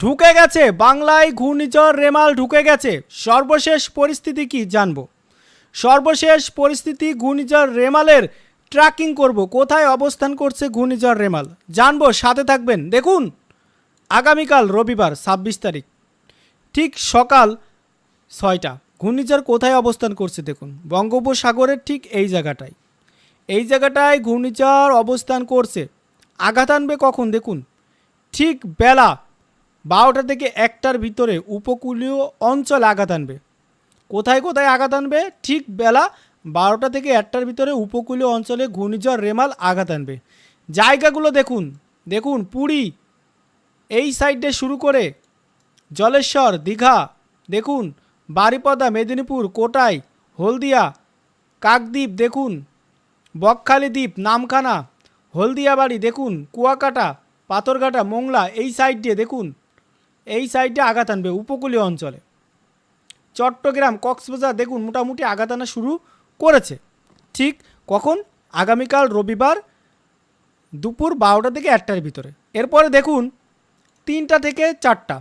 ঢুকে গেছে। বাংলায় ঘূর্ণিঝড় রেমাল ঢুকে গেছে। সর্বশেষ পরিস্থিতি কি জানব? সর্বশেষ পরিস্থিতি ঘূর্ণিঝড় রেমালের ট্র্যাকিং করব। কোথায় অবস্থান করছে ঘূর্ণিঝড় রেমাল? জানব, সাথে থাকবেন। দেখুন, আগামীকাল রবিবার, ছাব্বিশ তারিখ, ঠিক সকাল ছয়টা। ঘূর্ণিঝড় কোথায় অবস্থান করছে দেখুন। বঙ্গোপসাগরের ঠিক এই জায়গাটায়। এই জায়গাটায় ঘূর্ণিঝড় অবস্থান করছে। আঘাত আনবে কখন? দেখুন, ঠিক বেলা বারোটা থেকে একটার ভিতরে উপকূলীয় অঞ্চল আঘাত আনবে। কোথায় কোথায় আঘাত আনবে? ঠিক বেলা বারোটা থেকে একটার ভিতরে উপকূলীয় অঞ্চলে ঘূর্ণিঝড় রেমাল আঘাত আনবে। জায়গাগুলো দেখুন। দেখুন, পুরী, এই সাইডে শুরু করে জলেশ্বর, দীঘা, দেখুন, বারিপদা, মেদিনীপুর, কোটাই, হলদিয়া, কাকদ্বীপ, দেখুন, বকখালি দ্বীপ, নামখানা, হলদিয়াবাড়ি, দেখুন, কুয়াকাটা, পাথরঘাটা, মোংলা, এই সাইড দিয়ে দেখুন। এই সাইডে আঘাত আনবে, উপকূলীয় অঞ্চলে। চট্টগ্রাম, কক্সবাজার, দেখুন মোটামুটি আঘাত আনা শুরু করেছে। ঠিক কখন? আগামীকাল রবিবার দুপুর বারোটা থেকে একটার ভিতরে। এরপরে দেখুন, তিনটা থেকে চারটা।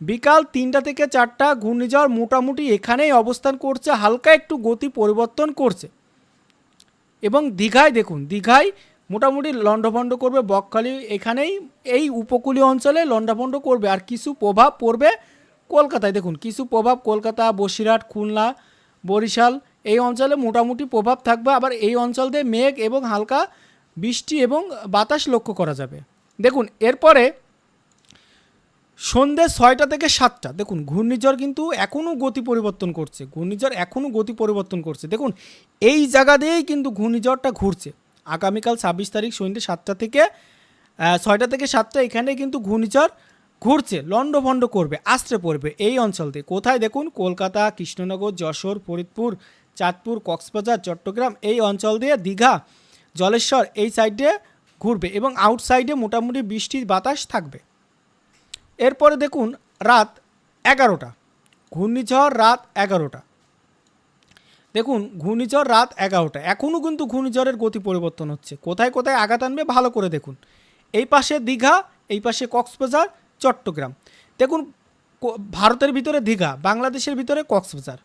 বিকাল তিনটা থেকে চারটা, ঘূর্ণিঝড় মোটামুটি এখানেই অবস্থান করছে, হালকা একটু গতি পরিবর্তন করছে। এবং দীঘায় দেখুন, দীঘায় মোটামুটি লণ্ডভণ্ড করবে বকখালি এখানেই, এই উপকূলীয় অঞ্চলে লণ্ডভণ্ড করবে। আর কিছু প্রভাব পড়বে কলকাতায়। দেখুন, কিছু প্রভাব কলকাতা, বসিরহাট, খুলনা, বরিশাল, এই অঞ্চলে মোটামুটি প্রভাব থাকবে। আবার এই অঞ্চল দিয়ে মেঘ এবং হালকা বৃষ্টি এবং বাতাস লক্ষ্য করা যাবে। দেখুন, এরপরে সন্ধ্যে ছয়টা থেকে সাতটা। দেখুন, ঘূর্ণিঝড় কিন্তু এখনও গতি পরিবর্তন করছে। ঘূর্ণিঝড় এখনও গতি পরিবর্তন করছে। দেখুন, এই জায়গা দিয়েই কিন্তু ঘূর্ণিঝড়টা ঘুরছে। আগামীকাল ছাব্বিশ তারিখ সন্ধ্যে সাতটা থেকে ছয়টা থেকে সাতটা এখানে কিন্তু ঘূর্ণিঝড় ঘুরছে, লণ্ডভণ্ড করবে, আশ্রে পড়বে এই অঞ্চল দিয়ে। কোথায় দেখুন? কলকাতা, কৃষ্ণনগর, যশোর, ফরিদপুর, চাঁদপুর, কক্সবাজার, চট্টগ্রাম, এই অঞ্চল দিয়ে দীঘা, জলেশ্বর এই সাইডে ঘুরবে এবং আউটসাইডে মোটামুটি বৃষ্টির বাতাস থাকবে। এরপরে দেখুন, রাত এগারোটা, ঘূর্ণিঝড় রাত এগারোটা। দেখুন, ঘূর্ণিঝড় রাত এগারোটা। এখনও কিন্তু ঘূর্ণিঝড়ের গতি পরিবর্তন হচ্ছে। কোথায় কোথায় আঘাত আনবে ভালো করে দেখুন। এই পাশে দীঘা, এই পাশে কক্সবাজার, চট্টগ্রাম। দেখুন ভারতের ভিতরে দীঘা, বাংলাদেশের ভিতরে কক্সবাজার।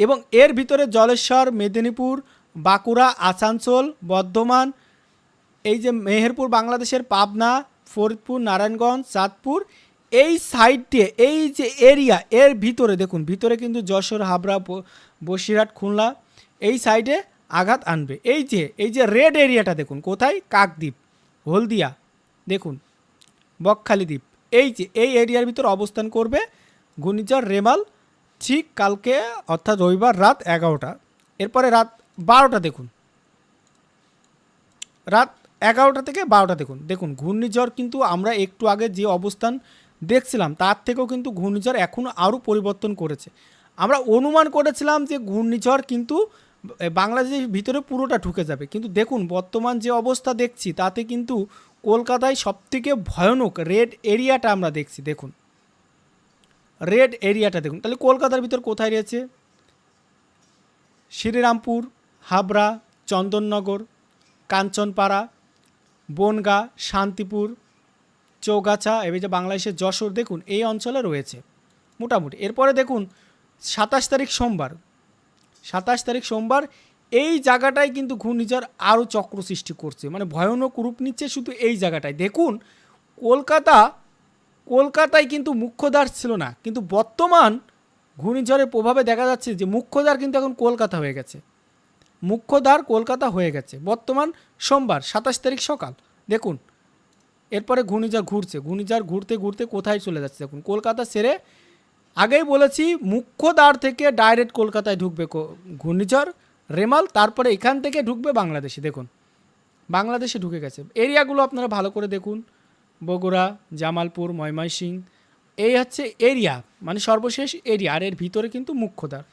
এবং এর ভিতরে জলেশ্বর, মেদিনীপুর, বাঁকুড়া, আসানসোল, বর্ধমান, এই যে মেহেরপুর, বাংলাদেশের পাবনা, ফরিদপুর, নারায়ণগঞ্জ, চাঁদপুর এই সাইড দিয়ে, এই যে এরিয়া এর ভিতরে দেখুন, ভিতরে কিন্তু যশোর, হাবড়া বসিরহাট, খুলনা, এই সাইডে আঘাত আনবে। এই যে এই যে রেড এরিয়াটা দেখুন, কোথায়? কাকদ্বীপ, হলদিয়া, দেখুন, বকখালি দ্বীপ। এই যে, এই এরিয়ার ভিতর অবস্থান করবে ঘূর্ণিঝড় রেমাল ঠিক কালকে, অর্থাৎ রবিবার রাত এগারোটা। এরপরে রাত বারোটা দেখুন। রাত এগারোটা থেকে বারোটা দেখুন। দেখুন, ঘূর্ণিঝড় কিন্তু আমরা একটু আগে যে অবস্থান দেখছিলাম, তার থেকেও কিন্তু ঘূর্ণিঝড় এখনও আরও পরিবর্তন করেছে। আমরা অনুমান করেছিলাম যে ঘূর্ণিঝড় কিন্তু বাংলাদেশের ভিতরে পুরোটা ঢুকে যাবে। কিন্তু দেখুন, বর্তমান যে অবস্থা দেখছি, তাতে কিন্তু কলকাতায় সবথেকে ভয়ানক রেড এরিয়াটা আমরা দেখছি, দেখুন। রেড এরিয়াটা দেখুন। তাহলে কলকাতার ভিতর কোথায় রয়েছে? শ্রীরামপুর, হাবড়া, চন্দননগর, কাঞ্চনপাড়া, বনগা, শান্তিপুর চৌগাছা এবং যে বাংলাদেশের যশোর, দেখুন, এই অঞ্চলে রয়েছে, মোটামুটি। এরপরে দেখুন, সাতাশ তারিখ সোমবার। সাতাশ তারিখ সোমবার, এই জায়গাটায় কিন্তু ঘূর্ণিঝড় আরও চক্র সৃষ্টি করছে মানে ভয়ানক রূপ নিচ্ছে শুধু এই জায়গাটায়। দেখুন, কলকাতা, কলকাতায় কিন্তু মুখ্যদ্বার ছিল না, কিন্তু বর্তমান ঘূর্ণিঝড়ের প্রভাবে দেখা যাচ্ছে যে মুখ্যদ্বার কিন্তু এখন কলকাতা হয়ে গেছে। মুখ্যদ্বার কলকাতা হয়ে গেছে, বর্তমান সোমবার, সাতাশ তারিখ সকাল। দেখুন এরপরে ঘূর্ণিঝড় ঘুরছে। ঘূর্ণিঝড় ঘুরতে ঘুরতে কোথায় চলে যাচ্ছে দেখুন, কলকাতা সেরে আগেই বলেছি মুখ্য দ্বার থেকে ডাইরেক্ট কলকাতায় ঢুকবে ঘূর্ণিঝড়, রেমাল, তারপরে এখান থেকে ঢুকবে বাংলাদেশে। দেখুন, বাংলাদেশে ঢুকে গেছে। এরিয়াগুলো আপনারা ভালো করে দেখুন, বগুড়া, জামালপুর ময়মনসিং এই হচ্ছে এরিয়া মানে সর্বশেষ এরিয়া, আর এর ভিতরে কিন্তু মুখ্যদ্বার।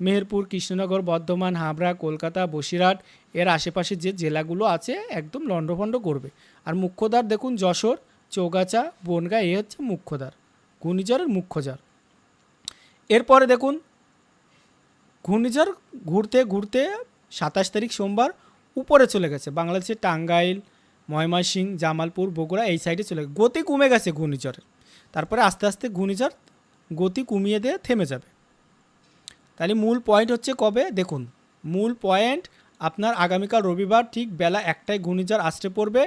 মেহেরপুর, কৃষ্ণনগর, বর্ধমান, হাবড়া, কলকাতা, বসিরহাট, এর আশেপাশে যে জেলাগুলো আছে একদম লণ্ডভণ্ড করবে। আর মুখ্যদ্বার দেখুন, যশোর, চৌগাছা, বনগা এই হচ্ছে মুখ্যদ্বার, ঘূর্ণিঝড়ের মুখ্যদ্বার এরপরে দেখুন, ঘূর্ণিঝড় ঘুরতে ঘুরতে সাতাশ তারিখ সোমবার উপরে চলে গেছে। বাংলাদেশের টাঙ্গাইল, ময়মনসিং, জামালপুর, বগুড়া এই সাইডে চলে গতি কমে গেছে ঘূর্ণিঝড়ের। তারপরে আস্তে আস্তে ঘূর্ণিঝড় গতি কমিয়ে দিয়ে থেমে যাবে। তাহলে মূল পয়েন্ট হচ্ছে কবে? দেখুন, মূল পয়েন্ট আপনার আগামীকাল রবিবার ঠিক বেলা একটায় ঘূর্ণিঝড় আসতে পড়বে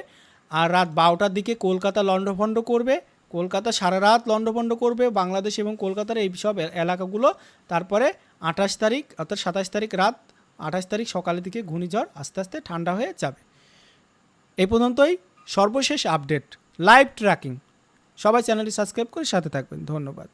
আর রাত বারোটার দিকে কলকাতা লণ্ডভণ্ড করবে। কলকাতা সারা রাত লণ্ডভণ্ড করবে। বাংলাদেশ এবং কলকাতার এই সব এলাকাগুলো। তারপরে আঠাশ তারিখ অর্থাৎ সাতাশ তারিখ রাত আঠাশ তারিখ সকালের দিকে ঘূর্ণিঝড় আস্তে আস্তে ঠান্ডা হয়ে যাবে। এই পর্যন্তই সর্বশেষ আপডেট লাইভ ট্র্যাকিং সবাই চ্যানেলটি সাবস্ক্রাইব করে সাথে থাকবেন। ধন্যবাদ।